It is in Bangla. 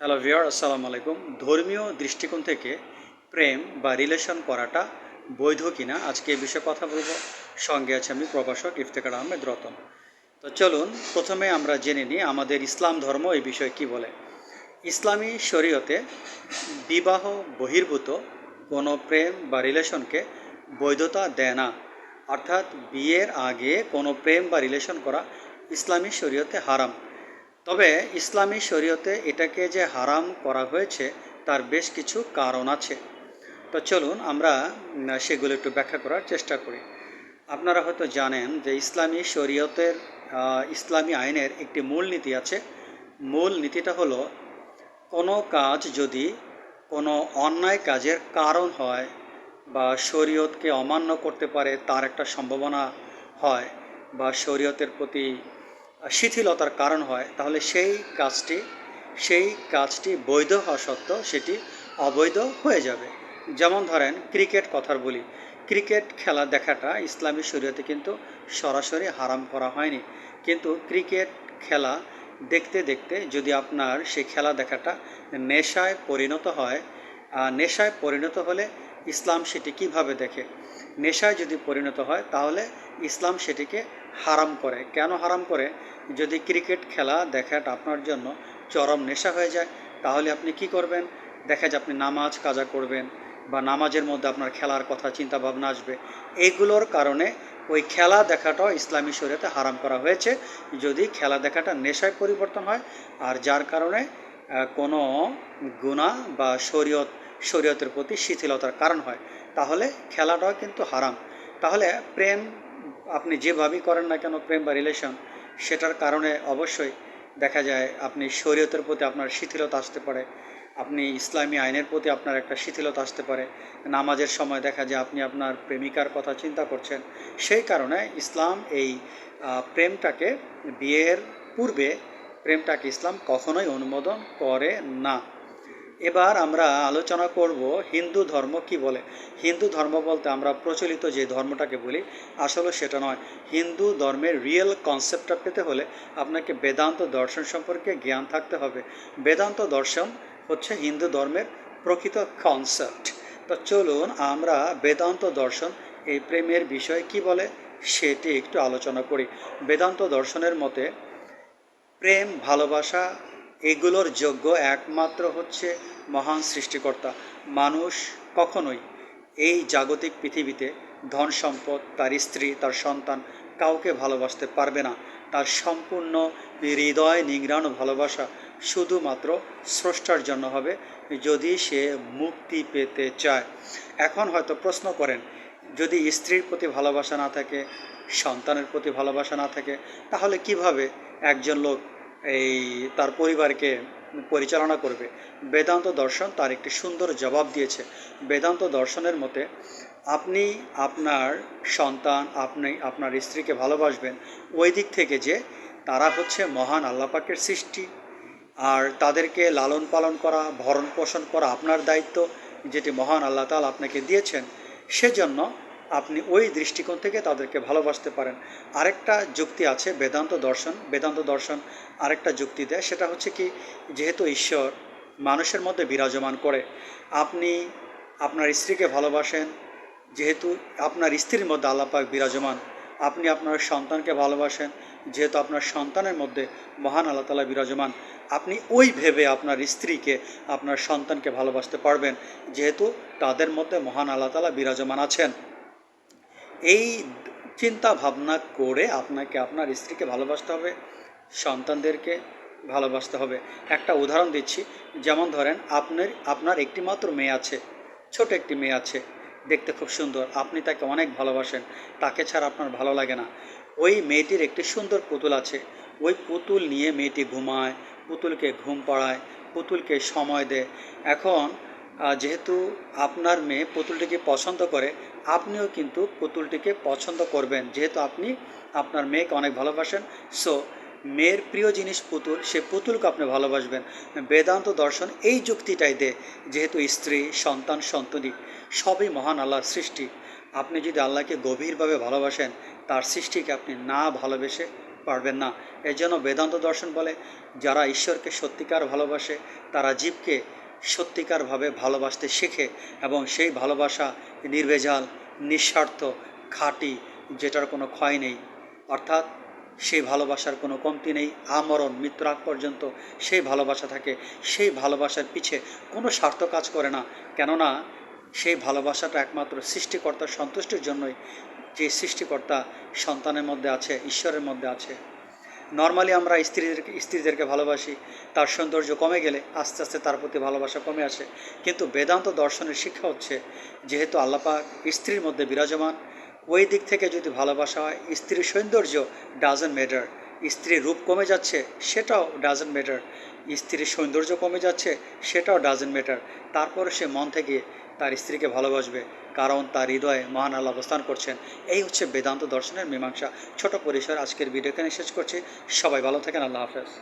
হ্যালো ভিওর আসসালামু আলাইকুম ধর্মীয় দৃষ্টিকোণ থেকে প্রেম বা রিলেশন করাটা বৈধ কিনা আজকে এই বিষয়ে কথা বলব। সঙ্গে আছে আমি প্রভাষক ইফতেখার আহমেদ রতন। তো চলুন, প্রথমে আমরা জেনে নিই আমাদের ইসলাম ধর্ম এই বিষয়ে কি বলে। ইসলামী শরীয়তে বিবাহ বহির্ভূত কোনো প্রেম বা রিলেশনকে বৈধতা দেয় না। অর্থাৎ বিয়ের আগে কোনো প্রেম বা রিলেশন করা ইসলামী শরীয়তে হারাম। তবে ইসলামী শরীয়তে এটাকে যে হারাম করা হয়েছে, তার বেশ কিছু কারণ আছে। তো চলুন আমরা সেগুলো একটু ব্যাখ্যা করার চেষ্টা করি। আপনারা হয়তো জানেন যে ইসলামী শরীয়তের ইসলামী আইনের একটি মূল নীতি আছে। মূল নীতিটা হলো, কোনো কাজ যদি কোনো অন্যায় কাজের কারণ হয় বা শরীয়তকে অমান্য করতে পারে, তার একটা সম্ভাবনা হয় বা শরীয়তের প্রতি শিথিলতার কারণ হয়, তাহলে সেই কাজটি সেই কাজটি বৈধ হওয়া সত্ত্বেও সেটি অবৈধ হয়ে যাবে। যেমন ধরেন, ক্রিকেট কথার বলি। ক্রিকেট খেলা দেখাটা ইসলামী শরীয়তে কিন্তু সরাসরি হারাম করা হয়নি। কিন্তু ক্রিকেট খেলা দেখতে দেখতে যদি আপনার সেই খেলা দেখাটা নেশায় পরিণত হয় নেশায় পরিণত হলে ইসলাম সেটি কীভাবে দেখে? নেশায় যদি পরিণত হয়, তাহলে ইসলাম সেটিকে হারাম করে। কেন হারাম করে? যদি ক্রিকেট খেলা দেখাটা আপনার জন্য চরম নেশা হয়ে যায়, তাহলে আপনি কি করবেন? দেখা যায় আপনি নামাজ কাজা করবেন বা নামাজের মধ্যে আপনার খেলার কথা চিন্তা ভাবনা আসবে। এইগুলোর কারণে ওই খেলা দেখাটাও ইসলামী শরীয়তে হারাম করা হয়েছে। যদি খেলা দেখাটা নেশায় পরিবর্তন হয়, আর যার কারণে কোনো গুণা বা শরীয়ত শরীয়তের প্রতি শিথিলতার কারণ হয়। তাহলে খেলাটাও কিন্তু হারাম। তাহলে প্রেম আপনি যেভাবেই করেন না কেন, প্রেম বা রিলেশন সেটার কারণে অবশ্যই দেখা যায় আপনি শরীয়তের প্রতি আপনার শিথিলতা আসতে পারে। আপনি ইসলামী আইনের প্রতি আপনার একটা শিথিলতা আসতে পারে। নামাজের সময় দেখা যায় আপনি আপনার প্রেমিকার কথা চিন্তা করছেন। সেই কারণে ইসলাম এই প্রেমটাকে বিয়ের পূর্বে প্রেমটাকে ইসলাম কখনোই অনুমোদন করে না। এবার আমরা আলোচনা করব হিন্দু ধর্ম কি বলে? হিন্দু ধর্ম বলতে আমরা প্রচলিত যে ধর্মটাকে বলি, আসলে সেটা নয়। হিন্দু ধর্মের রিয়েল কনসেপ্টটা পেতে হলে আপনাকে বেদান্ত দর্শন সম্পর্কে জ্ঞান থাকতে হবে। বেদান্ত দর্শন হচ্ছে হিন্দু ধর্মের প্রকৃত কনসেপ্ট তো চলুন আমরা বেদান্ত দর্শন, এই প্রেমের বিষয়ে কি বলে সেটি একটু আলোচনা করি। বেদান্ত দর্শনের মতে, প্রেম, ভালোবাসা এগুলোর যোগ্য একমাত্র হচ্ছে মহান সৃষ্টিকর্তা। মানুষ কখনোই এই জাগতিক পৃথিবীতে ধন সম্পদ, তার স্ত্রী, তার সন্তান কাউকে ভালোবাসতে পারবে না। তার সম্পূর্ণ হৃদয় নিংড়ানো ভালোবাসা শুধুমাত্র স্রষ্টার জন্য হবে যদি সে মুক্তি পেতে চায়। এখন হয়তো প্রশ্ন করেন, যদি স্ত্রীর প্রতি ভালোবাসা না থাকে, সন্তানের প্রতি ভালোবাসা না থাকে, তাহলে কীভাবে একজন লোক এই তার পরিবারকে পরিচালনা করবে। বেদান্ত দর্শন তার একটি সুন্দর জবাব দিয়েছে। বেদান্ত দর্শনের মতে, আপনি আপনার সন্তান, আপনি আপনার স্ত্রীকে ভালোবাসবেন। ওই দিক থেকে যে তারা হচ্ছে মহান আল্লাপাকের সৃষ্টি। আর তাদেরকে লালন পালন করা, ভরণ পোষণ করা আপনার দায়িত্ব, যেটি মহান আল্লাহ তাল আপনাকে দিয়েছেন, সেজন্য আপনি ওই দৃষ্টিকোণ থেকে তাদেরকে ভালোবাসতে পারেন। আরেকটা যুক্তি আছে, বেদান্ত দর্শন। বেদান্ত দর্শন আরেকটা যুক্তি দেয়, সেটা হচ্ছে কি, যেহেতু ঈশ্বর মানুষের মধ্যে বিরাজমান করে, আপনি আপনার স্ত্রীকে ভালোবাসেন, যেহেতু আপনার স্ত্রীর মধ্যে আল্লাপাক বিরাজমান, আপনি আপনার সন্তানকে ভালোবাসেন, যেহেতু আপনার সন্তানের মধ্যে মহান আল্লাহ তালা বিরাজমান, আপনি ওই ভেবে আপনার স্ত্রীকে, আপনার সন্তানকে ভালোবাসতে পারবেন, যেহেতু তাদের মধ্যে মহান আল্লাহ তালা বিরাজমান আছেন। এই চিন্তা ভাবনা করে আপনাকে, আপনার স্ত্রীকে ভালোবাসতে হবে, সন্তানদেরকে ভালোবাসতে হবে। একটা উদাহরণ দিচ্ছি, যেমন ধরেন আপনার আপনার একটি মাত্র মেয়ে আছে, ছোট একটি মেয়ে আছে, দেখতে খুব সুন্দর, আপনি তাকে অনেক ভালোবাসেন, তাকে ছাড়া আপনার ভালো লাগে না। ওই মেয়েটির একটি সুন্দর পুতুল আছে, ওই পুতুল নিয়ে মেয়েটি ঘুমায়, পুতুলকে ঘুম পাড়ায়, পুতুলকে সময় দেয়। এখন যেহেতু আপনার মেয়ে পুতুলটিকে পছন্দ করে, আপনিও কিন্তু পুতুলটিকে পছন্দ করবেন। যেহেতু আপনি আপনার মেয়েকে অনেক ভালোবাসেন সো মেয়ের প্রিয় জিনিস পুতুল, সে পুতুলকে আপনি ভালোবাসবেন। বেদান্ত দর্শন এই যুক্তিটাই দেয়, যেহেতু স্ত্রী, সন্তান, সন্ততি সবই মহান আল্লাহর সৃষ্টি। আপনি যদি আল্লাহকে গভীরভাবে ভালোবাসেন, তার সৃষ্টিকে আপনি না ভালোবেসে পারবেন না। এর জন্য বেদান্ত দর্শন বলে, যারা ঈশ্বরকে সত্যিকার ভালোবাসে, তারা জীবকে সত্যিকারভাবে ভালোবাসতে শেখে এবং সেই ভালোবাসা নির্ভেজাল, নিঃস্বার্থ, খাঁটি, যেটার কোনো ক্ষয় নেই। অর্থাৎ সেই ভালোবাসার কোনো কমতি নেই, আমরণ মৃত্যুর আগ পর্যন্ত সেই ভালোবাসা থাকে। সেই ভালোবাসার পিছে কোনো স্বার্থ কাজ করে না। কেননা সেই ভালোবাসাটা একমাত্র সৃষ্টিকর্তার সন্তুষ্টির জন্যই যে সৃষ্টিকর্তা সন্তানের মধ্যে আছে, ঈশ্বরের মধ্যে আছে। নর্মালি আমরা স্ত্রীদেরকে স্ত্রীদেরকে ভালোবাসি, তার সৌন্দর্য কমে গেলে আস্তে আস্তে তার প্রতি ভালোবাসা কমে আসে। কিন্তু বেদান্ত দর্শনের শিক্ষা হচ্ছে, যেহেতু আল্লাপাক স্ত্রীর মধ্যে বিরাজমান, ওই দিক থেকে যদি ভালোবাসা হয়, স্ত্রীর সৌন্দর্য ডাজেন্ট ম্যাটার স্ত্রীর রূপ কমে যাচ্ছে, সেটাও ডাজেন্ট ম্যাটার স্ত্রীর সৌন্দর্য কমে যাচ্ছে, সেটাও ডাজেন্ট ম্যাটার তারপরে সে মন থেকে তার স্ত্রীকে ভালোবাসবে, কারণ তার হৃদয়ে মহান আল্লাহ অবস্থান করছেন। এই হচ্ছে বেদান্ত দর্শনের মীমাংসা। ছোট পরিসর আজকের ভিডিও এখানে শেষ করছি। সবাই ভালো থাকেন, আল্লাহ হাফেজ।